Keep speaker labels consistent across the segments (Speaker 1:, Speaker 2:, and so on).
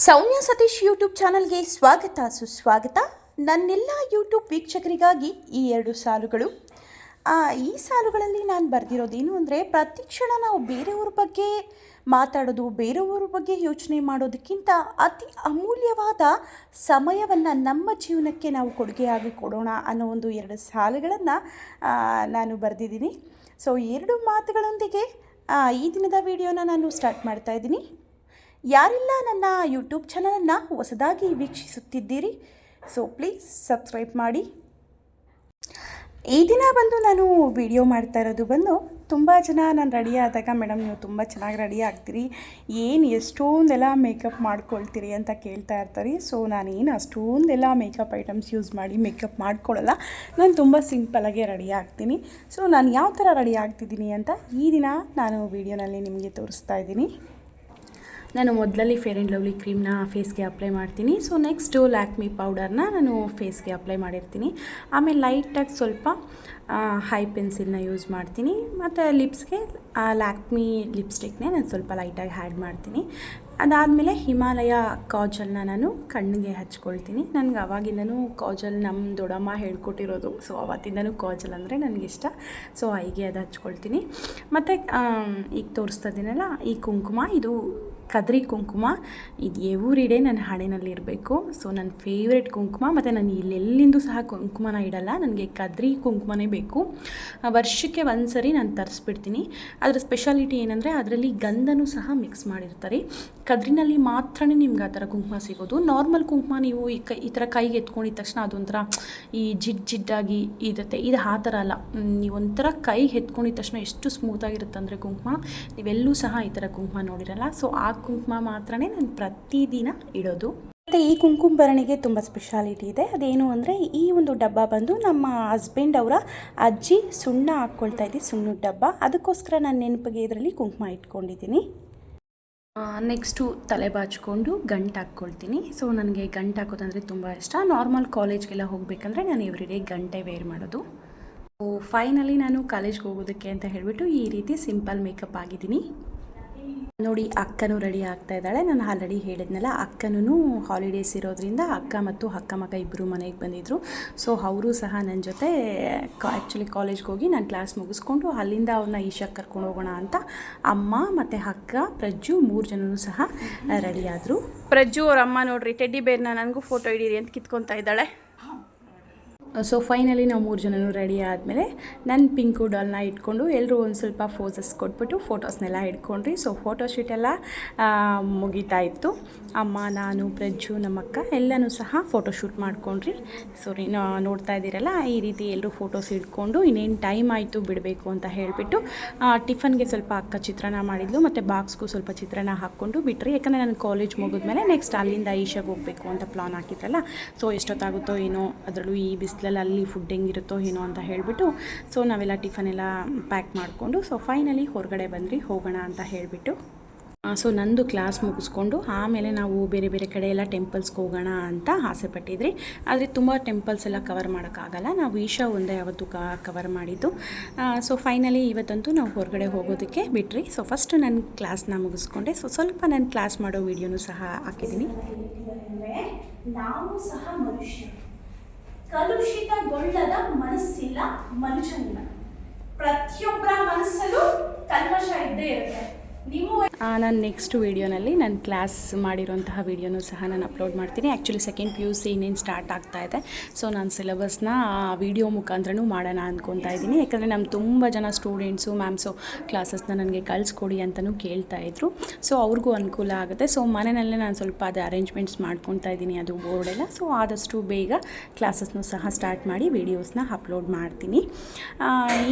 Speaker 1: ಸೌಮ್ಯ Satish YouTube ಚಾನಲ್ಗೆ ಸ್ವಾಗತ ಸುಸ್ವಾಗತ. ನನ್ನೆಲ್ಲ ಯೂಟ್ಯೂಬ್ ವೀಕ್ಷಕರಿಗಾಗಿ ಈ ಎರಡು ಸಾಲುಗಳು. ಈ ಸಾಲುಗಳಲ್ಲಿ ನಾನು ಬರೆದಿರೋದೇನು ಅಂದರೆ, ಪ್ರತಿ ಕ್ಷಣ ನಾವು ಬೇರೆಯವ್ರ ಬಗ್ಗೆ ಮಾತಾಡೋದು, ಬೇರೆಯವ್ರ ಬಗ್ಗೆ ಯೋಚನೆ ಮಾಡೋದಕ್ಕಿಂತ ಅತಿ ಅಮೂಲ್ಯವಾದ ಸಮಯವನ್ನು ನಮ್ಮ ಜೀವನಕ್ಕೆ ನಾವು ಕೊಡುಗೆಯಾಗಿ ಕೊಡೋಣ ಅನ್ನೋ ಒಂದು ಎರಡು ಸಾಲುಗಳನ್ನು ನಾನು ಬರೆದಿದ್ದೀನಿ. ಸೊ ಎರಡು ಮಾತುಗಳೊಂದಿಗೆ ಈ ದಿನದ ವಿಡಿಯೋನ ನಾನು ಸ್ಟಾರ್ಟ್ ಮಾಡ್ತಾ ಇದ್ದೀನಿ. ಯಾರೆಲ್ಲ ನನ್ನ ಯೂಟ್ಯೂಬ್ ಚಾನಲನ್ನು ಹೊಸದಾಗಿ ವೀಕ್ಷಿಸುತ್ತಿದ್ದೀರಿ? ಸೊ ಪ್ಲೀಸ್ ಸಬ್ಸ್ಕ್ರೈಬ್ ಮಾಡಿ. ಈ ದಿನ ಬಂದು ನಾನು ವಿಡಿಯೋ ಮಾಡ್ತಾ ಇರೋದು ಬಂದು ತುಂಬ ಜನ ನಾನು ರೆಡಿ ಆದಾಗ, ಮೇಡಮ್, ನೀವು ತುಂಬ ಚೆನ್ನಾಗಿ ರೆಡಿ ಆಗ್ತೀರಿ. ಏನು ಎಷ್ಟೊಂದೆಲ್ಲ ಮೇಕಪ್ ಮಾಡ್ಕೊಳ್ತೀರಿ? ಅಂತ ಕೇಳ್ತಾ ಇರ್ತಾರೆ. ಸೊ ನಾನೇನು ಅಷ್ಟೊಂದೆಲ್ಲ ಮೇಕಪ್ ಐಟಮ್ಸ್ ಯೂಸ್ ಮಾಡಿ ಮೇಕಪ್ ಮಾಡ್ಕೊಳ್ಳಲ್ಲ. ನಾನು ತುಂಬ ಸಿಂಪಲಾಗೆ ರೆಡಿ ಆಗ್ತೀನಿ. ಸೊ ನಾನು ಯಾವ ಥರ ರೆಡಿ ಆಗ್ತಿದ್ದೀನಿ ಅಂತ ಈ ದಿನ ನಾನು ವಿಡಿಯೋನಲ್ಲಿ ನಿಮಗೆ ತೋರಿಸ್ತಾ ಇದ್ದೀನಿ. ನಾನು ಮೊದಲಲ್ಲಿ ಫೇರ್ ಆ್ಯಂಡ್ ಲವ್ಲಿ ಕ್ರೀಮ್ನ ಫೇಸ್ಗೆ ಅಪ್ಲೈ ಮಾಡ್ತೀನಿ. ಸೊ ನೆಕ್ಸ್ಟು ಲ್ಯಾಕ್ಮಿ ಪೌಡರ್ನ ನಾನು ಫೇಸ್ಗೆ ಅಪ್ಲೈ ಮಾಡಿರ್ತೀನಿ. ಆಮೇಲೆ ಲೈಟಾಗಿ ಸ್ವಲ್ಪ ಹೈ ಪೆನ್ಸಿಲ್ನ ಯೂಸ್ ಮಾಡ್ತೀನಿ. ಮತ್ತು ಲಿಪ್ಸ್ಗೆ ಲ್ಯಾಕ್ಮಿ ಲಿಪ್ಸ್ಟಿಕ್ನೇ ನಾನು ಸ್ವಲ್ಪ ಲೈಟಾಗಿ ಹ್ಯಾಡ್ ಮಾಡ್ತೀನಿ. ಅದಾದಮೇಲೆ ಹಿಮಾಲಯ ಕಾಜಲ್ನ ನಾನು ಕಣ್ಣಿಗೆ ಹಚ್ಕೊಳ್ತೀನಿ. ನನಗೆ ಅವಾಗಿಂದನೂ ಕಾಜಲ್ ನಮ್ಮ ದೊಡ್ಡಮ್ಮ ಹೇಳ್ಕೊಟ್ಟಿರೋದು. ಸೊ ಅವತ್ತಿಂದನೂ ಕಾಜಲ್ ಅಂದರೆ ನನಗಿಷ್ಟ ಸೊ ಐಗೆ ಅದು ಹಚ್ಕೊಳ್ತೀನಿ. ಮತ್ತು ಈಗ ತೋರಿಸ್ತಾ ಇದ್ದೀನಲ್ಲ, ಈ ಕುಂಕುಮ, ಇದು ಕದ್ರಿ ಕುಂಕುಮ. ಇದು ಎವ್ರಿ ಡೇ ನನ್ನ ಹಣೆಯಲ್ಲಿ ಇರಬೇಕು ಸೊ ನನ್ನ ಫೇವ್ರೆಟ್ ಕುಂಕುಮ ಮತ್ತು ನಾನು ಇಲ್ಲೆಲ್ಲಿಂದ ಸಹ ಕುಂಕುಮನ ಇಡಲ್ಲ. ನನಗೆ ಕದ್ರಿ ಕುಂಕುಮನೇ ಬೇಕು. ವರ್ಷಕ್ಕೆ ಒಂದು ಸರಿ ನಾನು ತರಿಸ್ಬಿಡ್ತೀನಿ. ಅದರ ಸ್ಪೆಷಾಲಿಟಿ ಏನಂದರೆ ಅದರಲ್ಲಿ ಗಂಧನೂ ಸಹ ಮಿಕ್ಸ್ ಮಾಡಿರ್ತಾರೆ. ಕದ್ರಿನಲ್ಲಿ ಮಾತ್ರನೇ ನಿಮ್ಗೆ ಆ ಥರ ಕುಂಕುಮ ಸಿಗೋದು ನಾರ್ಮಲ್ ಕುಂಕುಮ ನೀವು ಈ ಕೈ, ಈ ಥರ ಕೈಗೆ ಎತ್ಕೊಂಡಿದ ತಕ್ಷಣ ಅದೊಂಥರ ಈ ಜಿಡ್ ಜಿಡ್ಡಾಗಿ ಇರುತ್ತೆ. ಇದು ಆ ಥರ ಅಲ್ಲ. ನೀವು ಒಂಥರ ಕೈಗೆ ಎತ್ಕೊಂಡಿದ ತಕ್ಷಣ ಎಷ್ಟು ಸ್ಮೂತಾಗಿರುತ್ತೆ ಅಂದರೆ ಕುಂಕುಮ. ನೀವೆಲ್ಲೂ ಸಹ ಈ ಥರ ಕುಂಕುಮ ನೋಡಿರಲ್ಲ. ಸೊ ಆ ಕುಂಕುಮ ಮಾತ್ರನೇ ನಾನು ಪ್ರತಿದಿನ ಇಡೋದು. ಮತ್ತು ಈ ಕುಂಕುಮ ಭರಣಿಗೆ ತುಂಬ ಸ್ಪೆಷಾಲಿಟಿ ಇದೆ. ಅದೇನು ಅಂದರೆ ಈ ಒಂದು ಡಬ್ಬ ಬಂದು ನಮ್ಮ ಹಸ್ಬೆಂಡ್ ಅವರ ಅಜ್ಜಿ ಸುಣ್ಣ ಹಾಕ್ಕೊಳ್ತಾ ಇದ್ದೀವಿ ಸುಣ್ಣದ ಡಬ್ಬ. ಅದಕ್ಕೋಸ್ಕರ ನಾನು ನೆನಪಿಗೆ ಇದರಲ್ಲಿ ಕುಂಕುಮ ಇಟ್ಕೊಂಡಿದ್ದೀನಿ. ನೆಕ್ಸ್ಟು ತಲೆ ಬಾಚಿಕೊಂಡು ಗಂಟು ಹಾಕ್ಕೊಳ್ತೀನಿ. ಸೊ ನನಗೆ ಗಂಟು ಹಾಕೋದಂದರೆ ತುಂಬ ಇಷ್ಟ. ನಾರ್ಮಲ್ ಕಾಲೇಜ್ಗೆಲ್ಲ ಹೋಗಬೇಕಂದ್ರೆ ನಾನು ಎವ್ರಿ ಡೇ ಗಂಟೆ ವೇರ್ ಮಾಡೋದು. ಸೊ ಫೈನಲಿ ನಾನು ಕಾಲೇಜ್ಗೆ ಹೋಗೋದಕ್ಕೆ ಅಂತ ಹೇಳಿಬಿಟ್ಟು ಈ ರೀತಿ ಸಿಂಪಲ್ ಮೇಕಪ್ ಆಗಿದ್ದೀನಿ. ನೋಡಿ ಅಕ್ಕನೂ ರೆಡಿ ಆಗ್ತಾ ಇದ್ದಾಳೆ. ನಾನು ಆಲ್ರೆಡಿ ಹೇಳಿದ್ನಲ್ಲ ಅಕ್ಕನೂ ಹಾಲಿಡೇಸ್ ಇರೋದ್ರಿಂದ ಅಕ್ಕ ಮತ್ತು ಅಕ್ಕ ಮಗ ಇಬ್ಬರು ಮನೆಗೆ ಬಂದಿದ್ದರು ಸೊ ಅವರು ಸಹ ನನ್ನ ಜೊತೆ ಆ್ಯಕ್ಚುಲಿ ಕಾಲೇಜ್ಗೆ ಹೋಗಿ ನಾನು ಕ್ಲಾಸ್ ಮುಗಿಸ್ಕೊಂಡು ಅಲ್ಲಿಂದ ಅವ್ರನ್ನ ಈಶಾ ಕರ್ಕೊಂಡು ಹೋಗೋಣ ಅಂತ ಅಮ್ಮ ಮತ್ತು ಅಕ್ಕ ಪ್ರಜ್ಜು ಮೂರು ಜನನೂ ಸಹ ರೆಡಿ ಆದರು. ಪ್ರಜ್ಜು ಅವ್ರ ಅಮ್ಮ ನೋಡ್ರಿ ಟೆಡ್ಡಿ ಬೇರ್ನ ನನಗೂ ಫೋಟೋ ಹಿಡೀರಿ ಅಂತ ಕಿತ್ಕೊತಾ ಇದ್ದಾಳೆ. ಸೊ ಫೈನಲಿ ನಾವು ಮೂರು ಜನನು ರೆಡಿ ಆದಮೇಲೆ ನನ್ನ ಪಿಂಕು ಡಾಲ್ನ ಇಟ್ಕೊಂಡು ಎಲ್ಲರೂ ಒಂದು ಸ್ವಲ್ಪ ಫೋಸಸ್ ಕೊಟ್ಬಿಟ್ಟು ಫೋಟೋಸ್ನೆಲ್ಲ ಇಟ್ಕೊಂಡ್ರಿ ಸೊ ಫೋಟೋ ಶೂಟೆಲ್ಲ ಇತ್ತು. ಅಮ್ಮ, ನಾನು, ಪ್ರಜ್ಜು, ನಮ್ಮಕ್ಕ ಎಲ್ಲನೂ ಸಹ ಫೋಟೋ ಶೂಟ್ ಮಾಡ್ಕೊಂಡ್ರಿ ಸೊ ನೋಡ್ತಾ ಇದ್ದೀರಲ್ಲ, ಈ ರೀತಿ ಎಲ್ಲರೂ ಫೋಟೋಸ್ ಇಟ್ಕೊಂಡು ಇನ್ನೇನು ಟೈಮ್ ಆಯಿತು ಬಿಡಬೇಕು ಅಂತ ಹೇಳಿಬಿಟ್ಟು ಟಿಫನ್ಗೆ ಸ್ವಲ್ಪ ಅಕ್ಕ ಚಿತ್ರಾನ್ನ ಮಾಡಿದ್ಲು, ಮತ್ತು ಬಾಕ್ಸ್ಗೂ ಸ್ವಲ್ಪ ಚಿತ್ರಾನ್ನ ಹಾಕ್ಕೊಂಡು ಬಿಟ್ರಿ. ಯಾಕಂದರೆ ನಾನು ಕಾಲೇಜ್ ಮುಗಿದ್ಮೇಲೆ ನೆಕ್ಸ್ಟ್ ಅಲ್ಲಿಂದ ಈಶಾಗೆ ಹೋಗಬೇಕು ಅಂತ ಪ್ಲಾನ್ ಹಾಕಿದ್ರಲ್ಲ. ಸೊ ಎಷ್ಟೊತ್ತಾಗುತ್ತೋ ಏನೋ ಅದರಲ್ಲೂ ಈ ಬಿಸಿಲಲ್ಲಿ ಅಲ್ಲಿ ಫುಡ್ ಹೆಂಗಿರುತ್ತೋ ಏನೋ ಅಂತ ಹೇಳಿಬಿಟ್ಟು ಸೊ ನಾವೆಲ್ಲ ಟಿಫನ್ ಎಲ್ಲ ಪ್ಯಾಕ್ ಮಾಡಿಕೊಂಡು ಸೊ ಫೈನಲಿ ಹೊರಗಡೆ ಬಂದ್ರಿ, ಹೋಗೋಣ ಅಂತ ಹೇಳಿಬಿಟ್ಟು. ಸೊ ನಂದು ಕ್ಲಾಸ್ ಮುಗಿಸ್ಕೊಂಡು, ಆಮೇಲೆ ನಾವು ಬೇರೆ ಬೇರೆ ಕಡೆ ಎಲ್ಲ ಟೆಂಪಲ್ಸ್ಗೆ ಹೋಗೋಣ ಅಂತ ಆಸೆ ಪಟ್ಟಿದ್ರಿ. ಆದರೆ ತುಂಬ ಟೆಂಪಲ್ಸ್ ಎಲ್ಲ ಕವರ್ ಮಾಡೋಕ್ಕಾಗಲ್ಲ ನಾವು ಈಶಾ ಒಂದೇ ಯಾವತ್ತು ಕವರ್ ಮಾಡಿದ್ದು. ಸೊ ಫೈನಲಿ ಇವತ್ತಂತೂ ನಾವು ಹೊರಗಡೆ ಹೋಗೋದಕ್ಕೆ ಬಿಟ್ರಿ. ಸೊ ಫಸ್ಟ್ ನನ್ನ ಕ್ಲಾಸ್ನ ಮುಗಿಸ್ಕೊಂಡೆ ಸೊ ಸ್ವಲ್ಪ ನಾನು ಕ್ಲಾಸ್ ಮಾಡೋ ವಿಡಿಯೋನೂ ಸಹ ಹಾಕಿದ್ದೀನಿ.
Speaker 2: ನಾವು ಸಹ ಮನುಷ್ಯ. ಕಲುಷಿತಗೊಳ್ಳದ ಮನಸ್ಸಿಲ್ಲ ಮನುಷ್ಯನಿಲ್ಲ. ಪ್ರತಿಯೊಬ್ಬರ ಮನಸ್ಸಲ್ಲೂ ಕಲ್ಮಶ ಇದ್ದೇ ಇರುತ್ತೆ. ನೀವು
Speaker 1: ನಾನು ನೆಕ್ಸ್ಟ್ ವೀಡಿಯೋನಲ್ಲಿ ನಾನು ಕ್ಲಾಸ್ ಮಾಡಿರೋಂತಹ ವೀಡಿಯೋನೂ ಸಹ ನಾನು ಅಪ್ಲೋಡ್ ಮಾಡ್ತೀನಿ. Actually second P U C ಇನ್ನೇನು ಸ್ಟಾರ್ಟ್ ಆಗ್ತಾ ಇದೆ. ಸೊ ನಾನು ಸಿಲೆಬಸ್ನ ವೀಡಿಯೋ ಮುಖಾಂತರನೂ ಮಾಡೋಣ ಅಂದ್ಕೊತಾ ಇದ್ದೀನಿ. ಯಾಕಂದರೆ ನಮ್ಮ ತುಂಬ ಜನ ಸ್ಟೂಡೆಂಟ್ಸು ಮ್ಯಾಮ್ಸು ಕ್ಲಾಸಸ್ನ ನನಗೆ ಕಳಿಸ್ಕೊಡಿ ಅಂತಲೂ ಕೇಳ್ತಾ ಇದ್ರು. ಸೊ ಅವ್ರಿಗೂ ಅನುಕೂಲ ಆಗುತ್ತೆ. ಸೊ ಮನೆಯಲ್ಲೇ ನಾನು ಸ್ವಲ್ಪ ಅದು ಅರೇಂಜ್ಮೆಂಟ್ಸ್ ಮಾಡ್ಕೊತಾ ಇದ್ದೀನಿ ಅದು ಬೋರ್ಡೆಲ್ಲ ಸೊ ಆದಷ್ಟು ಬೇಗ ಕ್ಲಾಸಸ್ನೂ ಸಹ ಸ್ಟಾರ್ಟ್ ಮಾಡಿ ವೀಡಿಯೋಸ್ನ ಅಪ್ಲೋಡ್ ಮಾಡ್ತೀನಿ.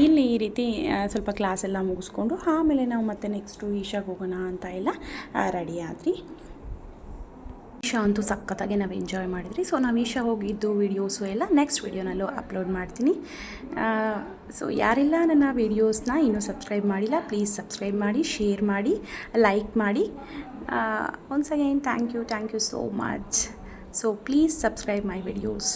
Speaker 1: ಇಲ್ಲಿ ಈ ರೀತಿ ಸ್ವಲ್ಪ ಕ್ಲಾಸ್ ಎಲ್ಲ ಮುಗಿಸ್ಕೊಂಡು ಆಮೇಲೆ ನಾವು ಮತ್ತೆ ನೆಕ್ಸ್ಟು ಈಶಾಗೆ ಹೋಗೋಣ ಅಂತ ಎಲ್ಲ ರೆಡಿ ಆದ್ರಿ. ಈಶಾ ಅಂತೂ ಸಖತ್ತಾಗಿ ನಾವು ಎಂಜಾಯ್ ಮಾಡಿದ್ರಿ. ಸೊ ನಾವು ಈಶಾ ಹೋಗಿದ್ದು ವೀಡಿಯೋಸು ಎಲ್ಲ ನೆಕ್ಸ್ಟ್ ವೀಡಿಯೋನಲ್ಲೂ ಅಪ್ಲೋಡ್ ಮಾಡ್ತೀನಿ. ಸೊ ಯಾರೆಲ್ಲ ನನ್ನ ವೀಡಿಯೋಸ್ನ ಇನ್ನೂ ಸಬ್ಸ್ಕ್ರೈಬ್ ಮಾಡಿಲ್ಲ ಪ್ಲೀಸ್ ಸಬ್ಸ್ಕ್ರೈಬ್ ಮಾಡಿ ಶೇರ್ ಮಾಡಿ ಲೈಕ್ ಮಾಡಿ. Once again thank you thank you so much so please subscribe my videos